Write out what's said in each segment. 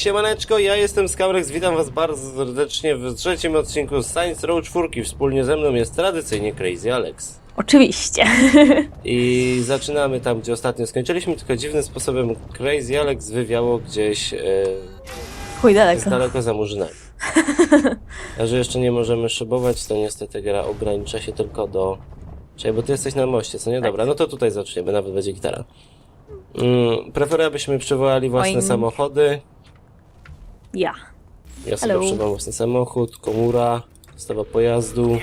siemaneczko, ja jestem Skamrex, witam was bardzo serdecznie w trzecim odcinku Science Row 4. Wspólnie ze mną jest tradycyjnie Crazy Alex. Oczywiście. I zaczynamy tam, gdzie ostatnio skończyliśmy, tylko dziwnym sposobem Crazy Alex wywiało gdzieś e, Chuj z daleko. daleko za murzynami. A że jeszcze nie możemy szybować, to niestety gra ogranicza się tylko do... Czekaj, bo ty jesteś na moście, co nie? Dobra, no to tutaj zaczniemy, nawet będzie gitara. Mm, preferuję, abyśmy przywołali własne samochody. Ja. Ja sobie Hello. przywołam własny samochód, komura, stawa pojazdu,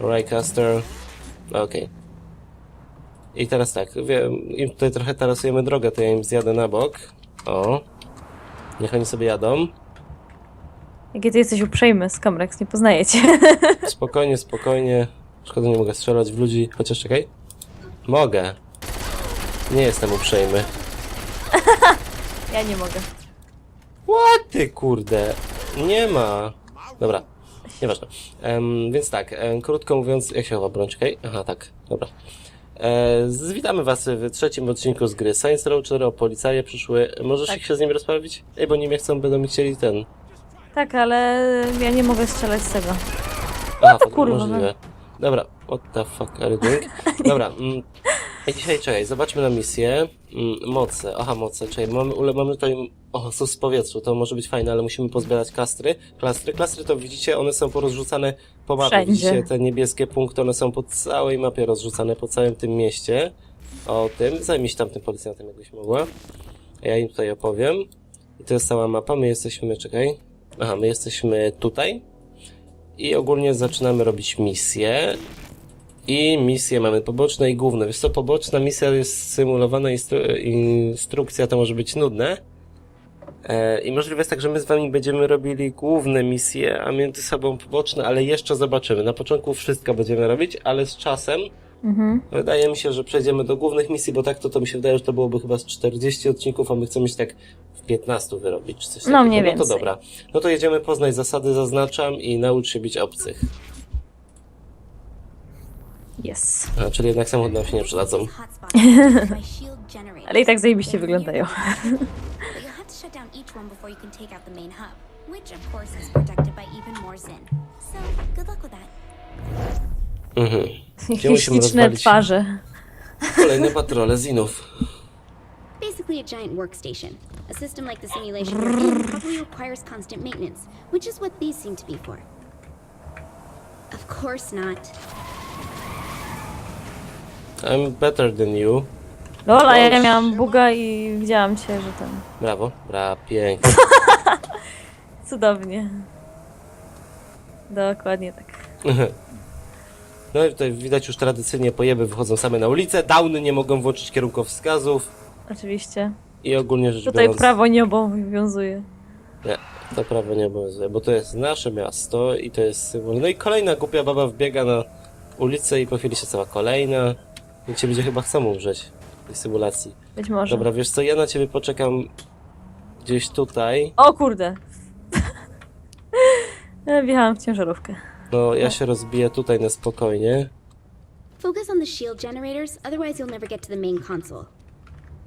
Raycaster. Okej. I teraz tak, wiem, im tutaj trochę tarasujemy drogę, to ja im zjadę na bok. O. Niech oni sobie jadą. Jakie ty jesteś uprzejmy, Skamrex, nie poznaję cię. Spokojnie, spokojnie. Szkoda, nie mogę strzelać w ludzi. Chociaż czekaj. Mogę. Nie jestem uprzejmy. Ja nie mogę. What ty kurde? Nie ma. Dobra. Nieważne. Em, więc tak, em, krótko mówiąc, jak się broń? Czekaj. Aha, tak. Dobra. E, z- witamy was w trzecim odcinku z gry Science Row 4 o policaje przyszły. Możesz Tak. ich się z nimi rozprawić? Ej, bo nie mnie chcą, będą mi chcieli ten. Tak, ale ja nie mogę strzelać z tego. Aha, to fak- kurwa, możliwe. Dobra, what the fuck are you doing? Dobra, mm, i dzisiaj czekaj, zobaczmy na misję. Mm, moce, aha, moce, czekaj, mamy, ule, mamy tutaj, o, sus w powietrzu, to może być fajne, ale musimy pozbierać kastry. Klastry, klastry to widzicie, one są porozrzucane po mapie, Wszędzie. widzicie te niebieskie punkty, one są po całej mapie rozrzucane, po całym tym mieście. O tym, zajmij się tam tym policjantem, jakbyś mogła. Ja im tutaj opowiem. I to jest cała mapa, my jesteśmy, czekaj, aha, my jesteśmy tutaj. I ogólnie zaczynamy robić misje. I misje mamy poboczne i główne. Wiesz co, poboczna misja jest symulowana instru- instrukcja, to może być nudne. E, I możliwe jest tak, że my z wami będziemy robili główne misje, a między sobą poboczne, ale jeszcze zobaczymy. Na początku wszystko będziemy robić, ale z czasem Mhm. wydaje mi się, że przejdziemy do głównych misji, bo tak to, to mi się wydaje, że to byłoby chyba z 40 odcinków, a my chcemy się tak w 15 wyrobić, czy coś No, takiego. mniej No to więcej. dobra. No to jedziemy poznać zasady, zaznaczam i naucz się bić obcych. Yes. A, czyli jednak samochód nam się nie przydadzą. Ale i tak zajebiście wyglądają. Mhm. Gdzie Jakie musimy śliczne rozwalić twarze. kolejne patrole zinów. Basically a giant workstation. A system like the simulation we're in probably requires constant maintenance, which is what these seem to be for. Of course not. I'm better than you. Lola, ja miałam buga i widziałam cię, że ten... Brawo. Bra, pięknie. Cudownie. Dokładnie tak. No i tutaj widać już tradycyjnie pojeby wychodzą same na ulicę, downy nie mogą włączyć kierunkowskazów Oczywiście. i ogólnie rzecz Tutaj biorąc... prawo nie obowiązuje. Nie, to prawo nie obowiązuje, bo to jest nasze miasto i to jest symbol. No i kolejna głupia baba wbiega na ulicę i po chwili się cała kolejna. I ci ludzie chyba chcą umrzeć w tej symulacji. Być może. Dobra, wiesz co, ja na ciebie poczekam gdzieś tutaj. O kurde. Ja Wjechałam w ciężarówkę. No, ja się rozbiję tutaj na spokojnie. Focus on the shield generators, otherwise you'll never get to the main console.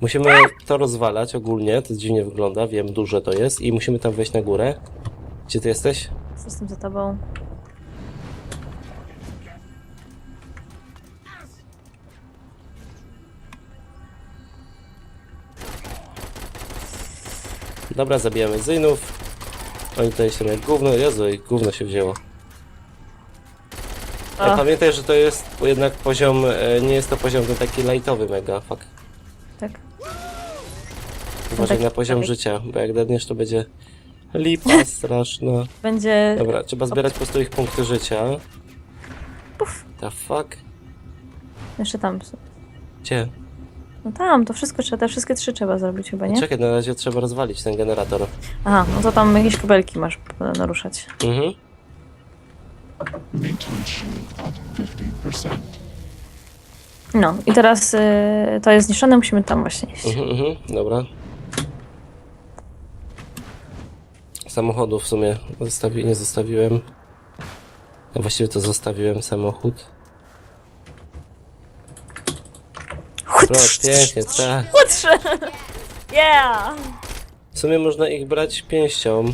Musimy to rozwalać ogólnie, to dziwnie wygląda, wiem, duże to jest i musimy tam wejść na górę. Gdzie ty jesteś? Jestem za tobą. Dobra, zabijamy zynów. Oni tutaj są jak gówno. Jezu, i gówno się wzięło. A. pamiętaj, że to jest jednak poziom, e, nie jest to poziom ten taki lightowy mega, fuck. Tak. Uważaj taki- na poziom taki- życia, bo jak dadniesz to będzie lipa straszna. Będzie... Dobra, trzeba zbierać po prostu ich punkty życia. Puf. The fuck? Jeszcze tam. są. Gdzie? No tam, to wszystko trzeba, te wszystkie trzy trzeba zrobić chyba, nie? Czekaj, na razie trzeba rozwalić ten generator. Aha, no to tam jakieś kabelki masz naruszać. Mhm. Maintenance shield at 50%. No i teraz y, to jest zniszczone, musimy tam właśnie iść. Mhm, mhm, dobra. Samochodu w sumie zostawi, nie zostawiłem. A właściwie to zostawiłem samochód. Pro, pięknie, tak. Łutrze! Yeah! W sumie można ich brać pięścią.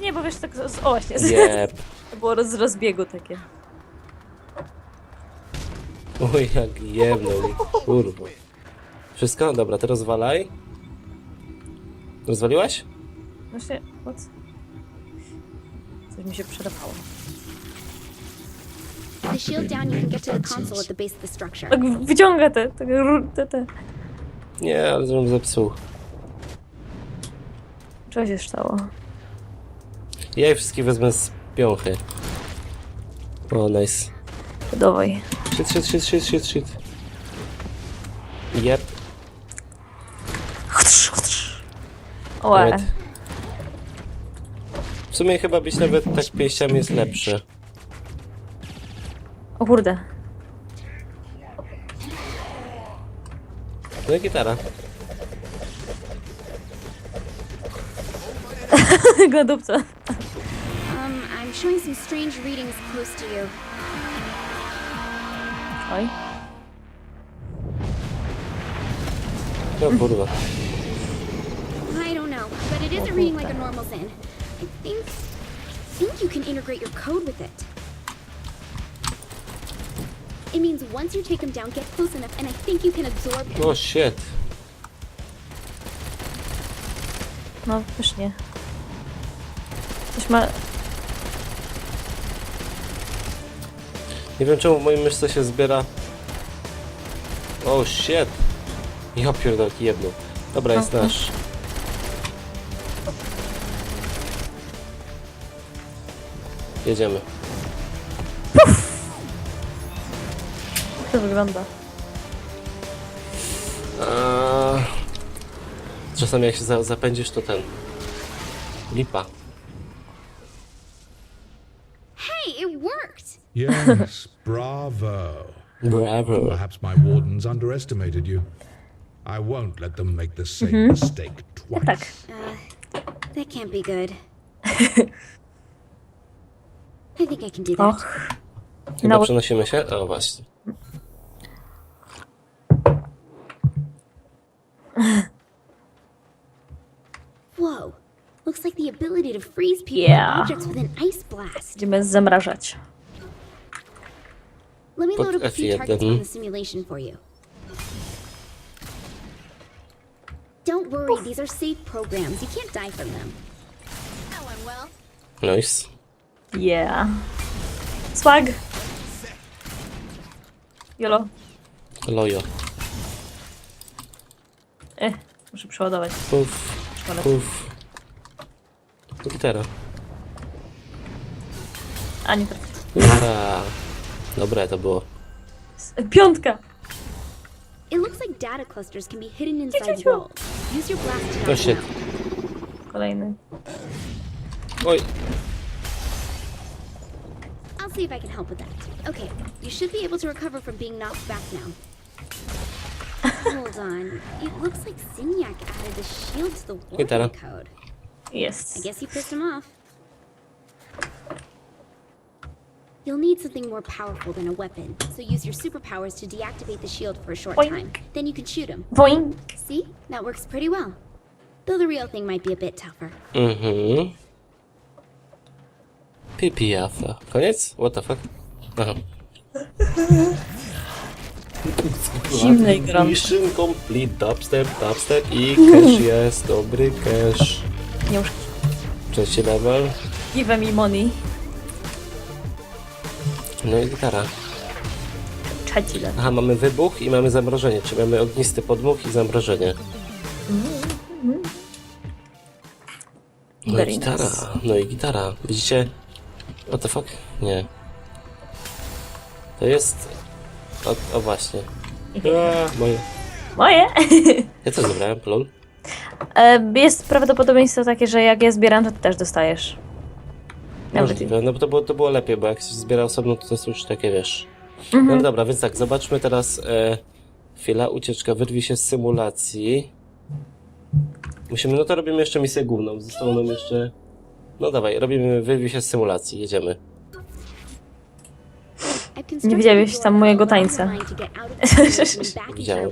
Nie, bo wiesz, tak z, o właśnie, z, Jep. to było z rozbiegu takie. Oj, jak jebnął mi, kurwa. Wszystko? Dobra, to rozwalaj. Rozwaliłaś? Właśnie, what? Coś mi się przerapało. With the shield down, you can get to the console at the base of the structure. Tak wyciąga te, te, te, te. Nie, ale żebym zepsuł. Co się stało? Ja je wszystkie wezmę z piąchy. O, nice. Dawaj. Shit, shit, shit, shit, shit, shit. Jep. Łe. Nawet. W sumie chyba być nawet tak pięściami jest lepsze. O kurde. No i gitara. Go dupca. Um, I'm showing some strange readings close to you. Oj. No kurwa. I don't know, but it isn't reading like a normal Zen. I think, think you can integrate your code with it. It means once you take him down, get close enough, and I think you can absorb him. O, shit. No, już nie. Coś ma... Nie wiem czemu w moim myszce się zbiera. O, shit. Ja pierdolki jedną. Dobra, jest nasz. Jedziemy. Wygląda? A... Czasami jak się za zapędzisz, to ten. Lipa. Hey, it worked! Yes, bravo. Brawo. Perhaps my wardens underestimated you. I won't let them make the same mistake twice. Tak. That can't be good. I think I can do that. Och. Chyba No. przenosimy się? O, właśnie. Whoa. Looks like the ability to freeze people Yeah. objects with an ice blast. Będziemy zamrażać. Let me load up a few targets from the simulation for you. Don't worry, these are safe programs. You can't die from them. That went well. Nice. Yeah. Swag. Jolo. Lojo. Eh, muszę przeładować. Puf. Szkoda. Puf. Gitara. A nie tak. Gitara. Dobre to było. Piątka! It looks like data clusters can be hidden inside Ciu-ciu-ciu. walls. Use your blast to Oh knock shit. out. Kolejny. Oj. I'll see if I can help with that. Okay, you should be able to recover from being knocked back now. Hold on. It looks like Signac added a shield to the Gitara. warning code. Yes. I guess you pissed him off. You'll need something more powerful than a weapon, so use your superpowers to deactivate the shield for a short Boink. time. Then you can shoot him. Woink! See? That works pretty well. Though the real thing might be a bit tougher. Mm-hmm. Pipiafa. Koniec? What the fuck? Aha. Zimny i gorący. Mission complete, dubstep, dubstep i cash jest, dobry cash. Nie już. Trzeci level. Give me money. No i gitara. Trzeci level. Aha, mamy wybuch i mamy zamrożenie, czyli mamy ognisty podmuch i zamrożenie. No i Very gitara, nice. no i gitara. Widzicie? What the fuck? Nie. To jest... O, o właśnie. A, moje. Moje! Ja też zebrałem, plon. E, Jest prawdopodobieństwo takie, że jak ja zbieram, to ty też dostajesz. Nawet Możliwe, no bo to było, to było lepiej, bo jak się zbiera osobno, to to jest już takie, wiesz... Mhm. No dobra, więc tak, zobaczmy teraz... E, chwila, ucieczka, wyrwij się z symulacji. Musimy, no to robimy jeszcze misję główną, zostało nam jeszcze... No dawaj, robimy, wyrwij się z symulacji, jedziemy. Simulation and back into your Widziałem.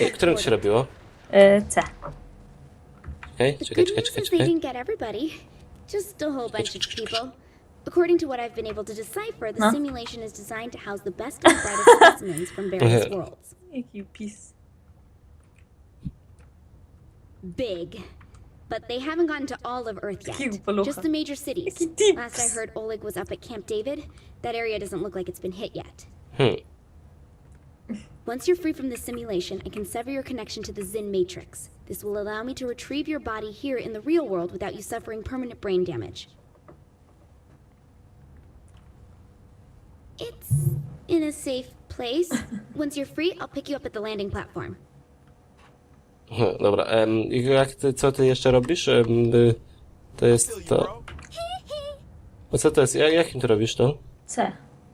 E, którym to się robiło? E, C. czekaj, The czekaj, czekaj, czekaj, czekaj. just a whole bunch of people. According to what I've been able to decipher, the Huh? simulation is designed to house the best and brightest specimens from various worlds. Jaki pis. Big. But they haven't gotten to all of Earth yet. Just the major cities. Last I heard, Oleg was up at Camp David. That area doesn't look like it's been hit yet. Hmm. Once you're free from this simulation, I can sever your connection to the Zin Matrix. This will allow me to retrieve your body here in the real world without you suffering permanent brain damage. It's in a safe place. Once you're free, I'll pick you up at the landing platform. Dobra, em, i jak ty, co ty jeszcze robisz? Em, y, to jest to... A co to jest? Ja- Jakim ty robisz to? C.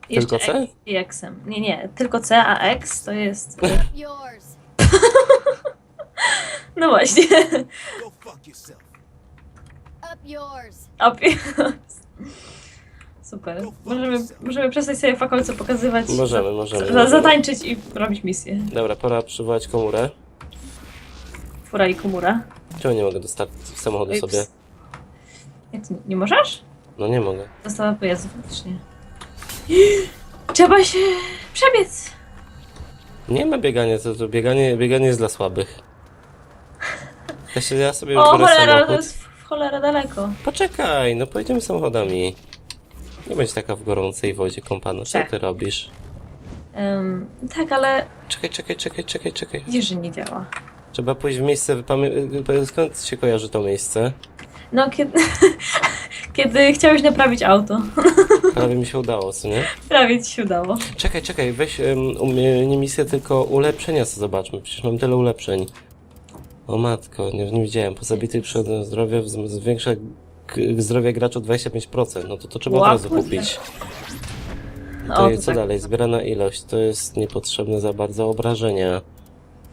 Tylko Jeszcze C? X I X-em. Nie, nie, tylko C, a X to jest... Yours. No właśnie. Go fuck yourself. Up yours. Up. Super. Możemy, możemy przestać sobie fakolce pokazywać. Możemy, możemy, Za, możemy. zatańczyć i robić misję. Dobra, pora przywołać komórę. Fura i komura. Czemu nie mogę dostarczyć samochodu Ups. sobie? Jak ty nie możesz? No nie mogę. Dostawa pojazdu faktycznie. Trzeba się przebiec. Nie ma biegania, to, to bieganie, bieganie jest dla słabych. Ja, się, ja sobie O wybiorę cholera, to samochód. jest w cholera daleko. Poczekaj, no pojedziemy samochodami. Nie bądź taka w gorącej wodzie kąpana. Co Tak. ty robisz? Em, tak, ale Czekaj, czekaj, czekaj, czekaj, czekaj. widzisz, że nie działa. Trzeba pójść w miejsce, pamię- y, skąd się kojarzy to miejsce? No, kiedy, kiedy chciałeś naprawić auto. Prawie mi się udało, co nie? Prawie ci się udało. Czekaj, czekaj, weź um, um, nie misję, tylko ulepszenia, co zobaczmy. Przecież mam tyle ulepszeń. O matko, nie, nie widziałem. Po zabitych przychodem zdrowia z- zwiększa g- zdrowie gracza o 25%. No to to trzeba od Ła, razu kurde. kupić. No, To to co tak. dalej? Zbierana ilość. To jest niepotrzebne za bardzo obrażenia.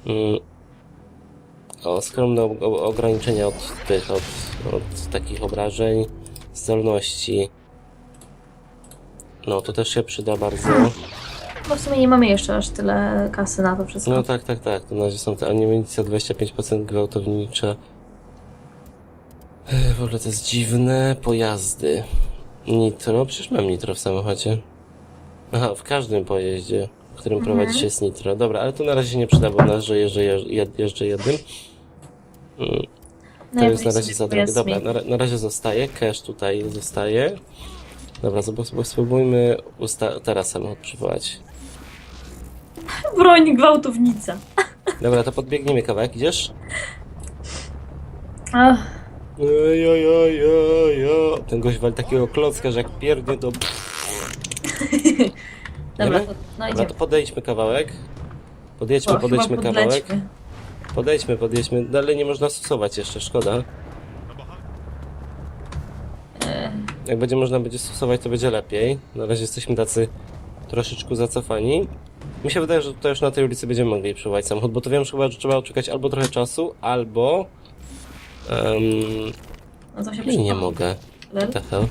Mm. O, skromne ograniczenia od tych, od, od takich obrażeń. Zdolności. No, to też się przyda bardzo. Bo w sumie nie mamy jeszcze aż tyle kasy na to wszystko. No tak, tak, tak. To na razie są te amunicja 25% gwałtownicza. Ech, W ogóle to jest dziwne. Pojazdy. Nitro. Przecież mam nitro w samochodzie. Aha, w każdym pojeździe, w którym prowadzi się jest nitro. Dobra, ale to na razie nie przyda, bo na razie jeżdżę, jeżdżę, jednym. Mm, To No ja jest na razie za drogie. Dobra, na, ra- na razie zostaje. Cash tutaj zostaje. Dobra, spróbujmy teraz samochód przywołać. Broń gwałtownica. Dobra, to podbiegniemy kawałek, idziesz? Ach, Oj, oj, oj, oj, oj. Ten gość wali takiego klocka, że jak pierdnie to... dobra, Idziemy? no Dobra, idziemy. to podejdźmy kawałek. Podjedźmy, O, podejdźmy chyba kawałek. podlećmy. Podejdźmy, podjedźmy. Dalej nie można stosować jeszcze, szkoda. Jak będzie można będzie stosować, to będzie lepiej. Na razie jesteśmy tacy troszeczkę zacofani. Mi się wydaje, że tutaj już na tej ulicy będziemy mogli przewołać samochód, bo to wiem, że chyba że trzeba czekać albo trochę czasu, albo... Um, No to się nie, nie mogę. Lel? The hell?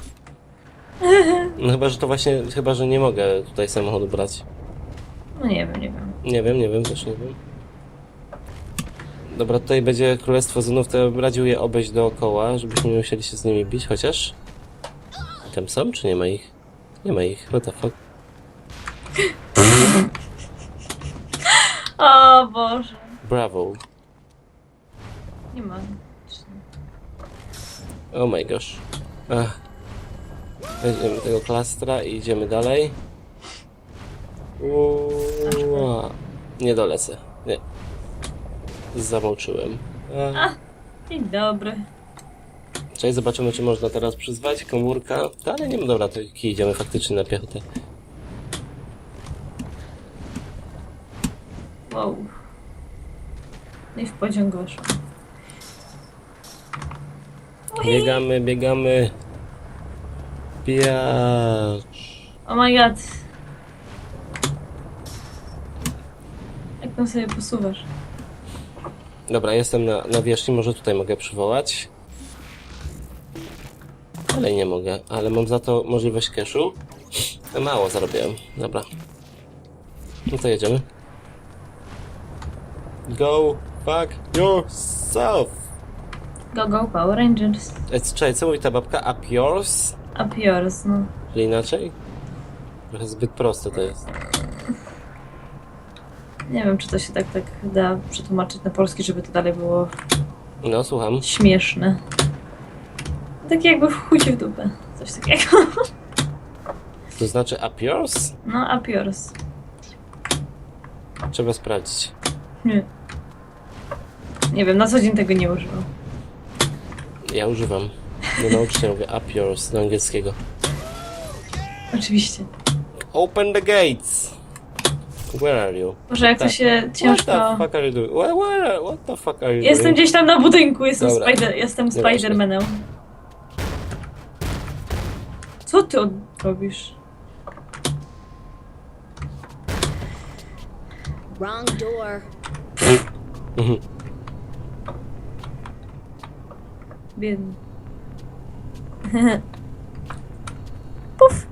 No chyba, że to właśnie, chyba, że nie mogę tutaj samochodu brać. No nie wiem, nie wiem. Nie wiem, nie wiem, też nie wiem. Dobra, tutaj będzie Królestwo Zunów, to ja bym radził je obejść dookoła, żebyśmy nie musieli się z nimi bić, chociaż... Tam są, czy nie ma ich? Nie ma ich, what the fuck? O Boże. Bravo. Nie ma. Oh my gosh. Ach. Weźmiemy tego klastra i idziemy dalej. Ua. Nie dolecę. Nie. Zamoczyłem. Ach. Dzień dobry. Cześć, zobaczymy, czy można teraz przyzwać komórka. Ale nie, dobra, to kij, idziemy faktycznie na piechotę. Wow. No i w pociąg weszłam. Biegamy, biegamy. Piacz. Oh my god. Jak tam sobie posuwasz? Dobra, jestem na, na wierzchni, może tutaj mogę przywołać. Ale nie mogę, ale mam za to możliwość cashu. Mało zarobiłem, dobra. No to jedziemy. Go fuck yourself. Go, go, Power Rangers. E, Czekaj, co mówi ta babka? Up yours? Up yours, no. Czy inaczej? Trochę zbyt proste to jest. Nie wiem, czy to się tak, tak da przetłumaczyć na polski, żeby to dalej było No, słucham. śmieszne. Takie jakby w w dupę. Coś takiego. To znaczy up yours? No, up yours. Trzeba sprawdzić. Nie. Nie wiem, na co dzień tego nie używam. Ja używam. Do nauczyciela mówię up yours do angielskiego. Oczywiście. Open the gates! Where are you? Może jak to Tak. się What the ciężko... fuck are you doing? Where, where, what the fuck are you Jestem doing? gdzieś tam na budynku, jestem, Dobra. spider, jestem. Spidermanem. Co ty od- robisz? Wrong door. Biedny. Puf!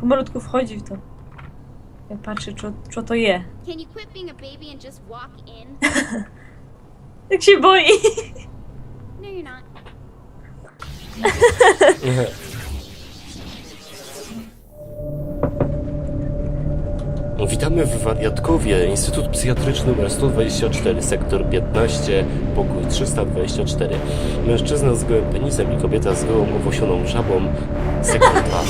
Pomalutku wchodzi w to. Ja patrzę, co, co to je. Jak się boi! No, you're not. Witamy w Wariatkowie, Instytut Psychiatryczny nr 124, sektor 15, pokój 324. Mężczyzna z gołym penisem i kobieta z gołą owosioną żabą, sektor 2.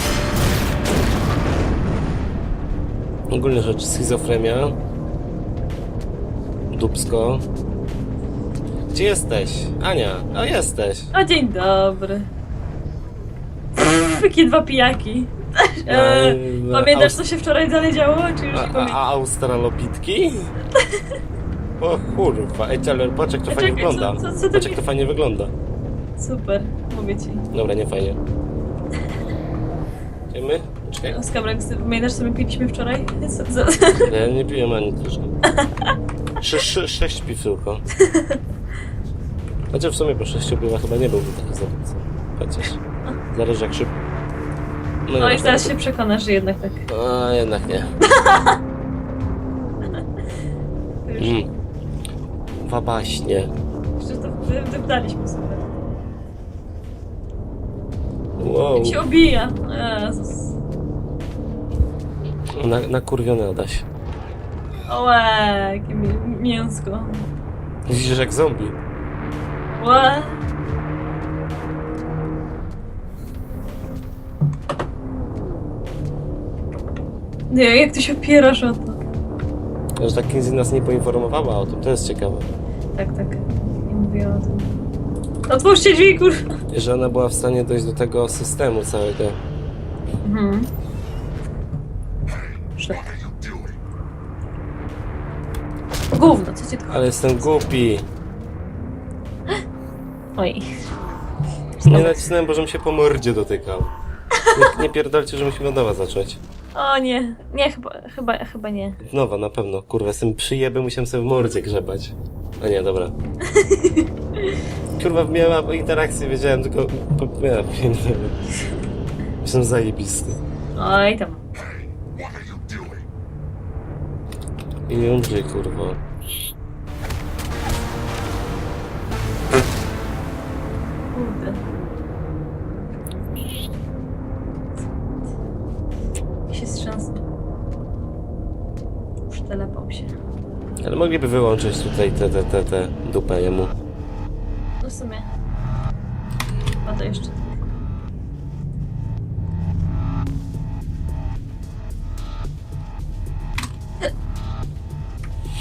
Ogólna rzecz, schizofrenia. Dubsko. Gdzie jesteś? Ania, o jesteś. O, dzień dobry. Takie dwa pijaki. E, pamiętasz, co się wczoraj dalej działo? Czy już A, nie a, pamiętasz? a australopitki? O kurwa, ej, ale patrz jak to Ej, fajnie czekaj, co- wygląda. co- co ty patrz mi- jak to fajnie wygląda. Super, mówię ci. Dobra, nie fajnie. Idziemy? Czekaj. Z kamerą, pamiętasz, co my piliśmy wczoraj? Co, co? Ja nie piłem ani dużo. Sze, sze, sześć piw tylko. Chociaż w sumie po sześciu piwa chyba nie byłby taki zabójca. Chociaż. Zależy jak szybko. No i nieważne. teraz się przekonasz, że jednak tak. A jednak nie. Już, Mm. Wabaśnie. że to wy- sobie. Wow. Jak się obija. Jezus. Na, nakurwiony Adaś. Ołe, jakie mi- mięsko. Widzisz jak zombie. Łe. Nie, jak ty się opierasz o to? Że tak Kinsey nas nie poinformowała o tym, to jest ciekawe. Tak, tak. Nie mówiła o tym. Otwórzcie drzwi, kurwa. Że ona była w stanie dojść do tego systemu całego. Mhm. Szedł. Gówno, co ci to... Ale jestem głupi. Oj. Nie nacisnąłem, bo żebym się po mordzie dotykał. Nie, nie pierdolcie, że musimy od nowa zacząć. O nie. Nie, chyba, chyba, chyba nie. Nowa, na pewno. Kurwa, jestem przyjebem, musiałem sobie w mordzie grzebać. A nie, dobra. Kurwa, miałem interakcję, wiedziałem tylko... Ja pierdolę. Jestem zajebisty. Oj, tam. I nie umrzyj, kurwa. Mogliby wyłączyć tutaj te, te, te, te dupę jemu. No w sumie. A to jeszcze.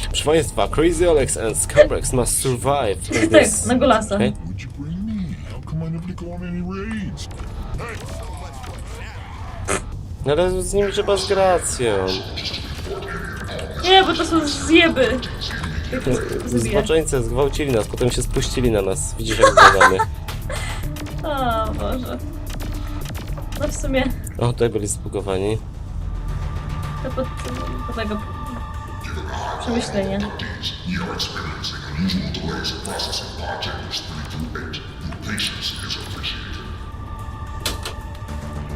Proszę Państwa, Crazy Alex and Scumbrax must survive in Tak, this... na golasa. Okay. What'd you bring me? How come I never go on any raids? No Ale z nim trzeba z gracją. Nie, bo to są zjeby. Zboczeńcy zgwałcili nas, potem się spuścili na nas. Widzisz jak zgadamy. O Boże. No w sumie O, tutaj byli zbugowani. to pod, pod tego przemyślenia.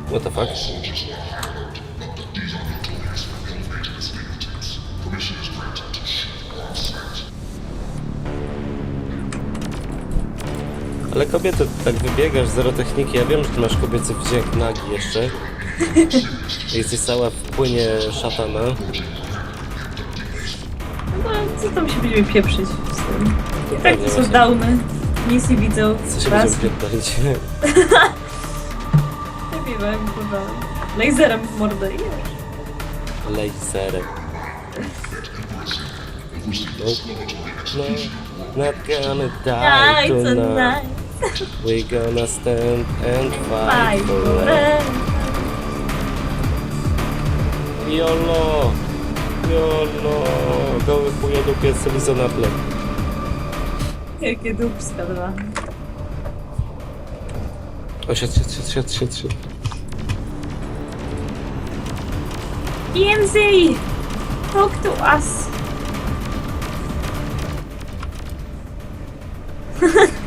What the fuck? Ale kobiety, tak wybiegasz, zero techniki. Ja wiem, że ty masz kobiecy wdzięk nagi jeszcze. Jesteś cała w płynie szatana. No, co tam się będziemy pieprzyć z tym? I tak to są downy. Nic nie widzą. Co się Raz. będziemy pierdolić? Wybiłem, kurwa. Laserem w mordę i już. Laserem. Nope. No, not gonna die Die tonight. We gonna stand and fight forever. Jolo! Jolo! Goły chujodupiec Lisa na tle. Jakie dupska dwa. O, siad, siad, siad, siad, siad, siad. EMZ! Talk to us!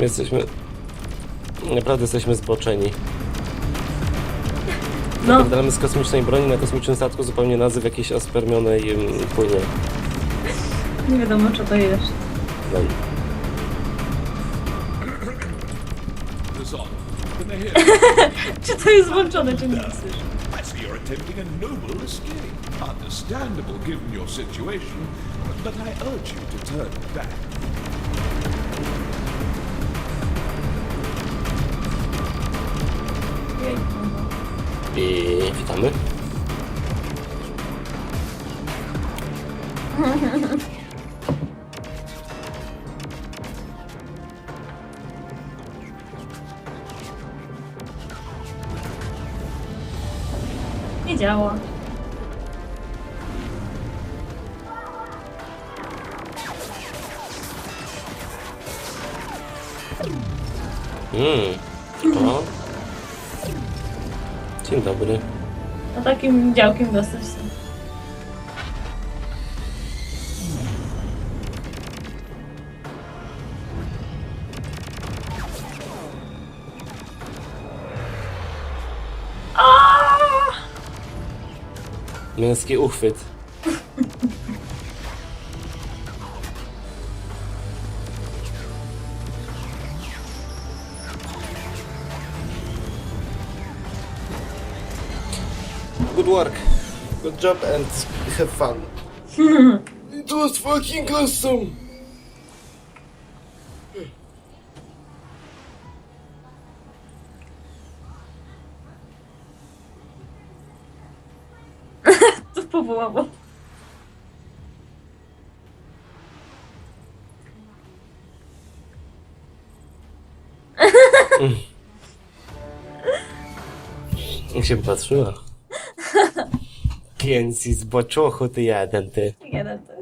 My jesteśmy... Naprawdę jesteśmy zboczeni. No, Napierdalamy z kosmicznej broni na kosmicznym statku zupełnie nazyw jakiejś ospermionej ym, płynie. nie wiadomo co to jest. No. Czy to jest włączone, czy nie? I see you're attempting a noble escape. Understandable given your situation, but I urge you to turn back. I witamy. Nie działa. A takim działkiem. Aaaa! Męski uchwyt. Good job and have fun. It was fucking awesome. To powołało. Jak się patrzyła. Pięci z boczuchu ty jeden ty. Jeden to.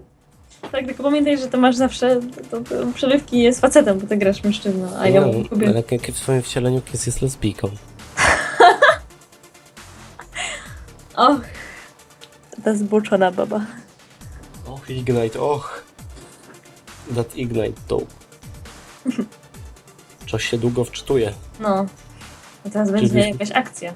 Tak, tylko pamiętaj, że to masz zawsze to, to przerywki jest facetem, bo ty grasz mężczyzną, a ja No, mam kobietę. ale jak w swoim wcieleniu Kiss jest lesbijką. Och, ta zboczona baba. Och, Ignite, och. That Ignite to. Coś się długo wczytuje. No. A teraz będzie Czyli- jakaś akcja.